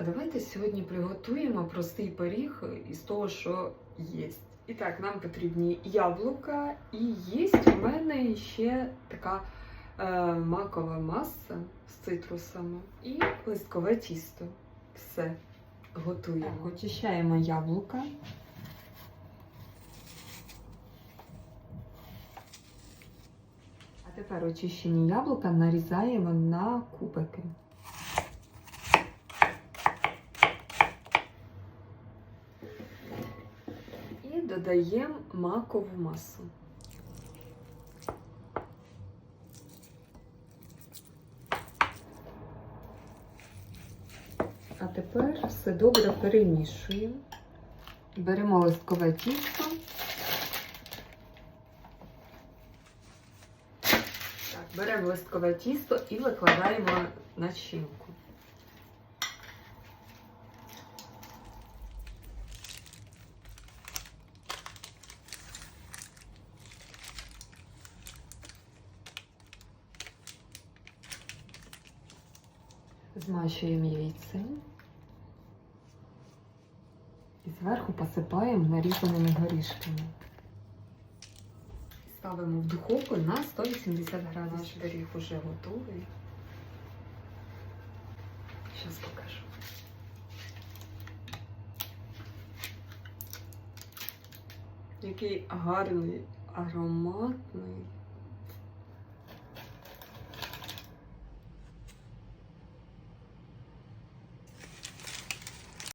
А давайте сьогодні приготуємо простий пиріг із того, що є. І так, нам потрібні яблука, і є у мене ще така е, макова маса з цитрусами і листкове тісто. Все, готуємо. Очищаємо яблука. А тепер очищені яблука нарізаємо на кубики. І додаємо макову масу. А тепер все добре перемішуємо. Беремо листкове тісто. Так, беремо листкове тісто і викладаємо начинку. Змащуємо яйцем. І зверху посипаємо нарізаними горішками. Ставимо в духовку на 180 градусів. Наш пиріг вже готовий. Зараз покажу. Який гарний, ароматний.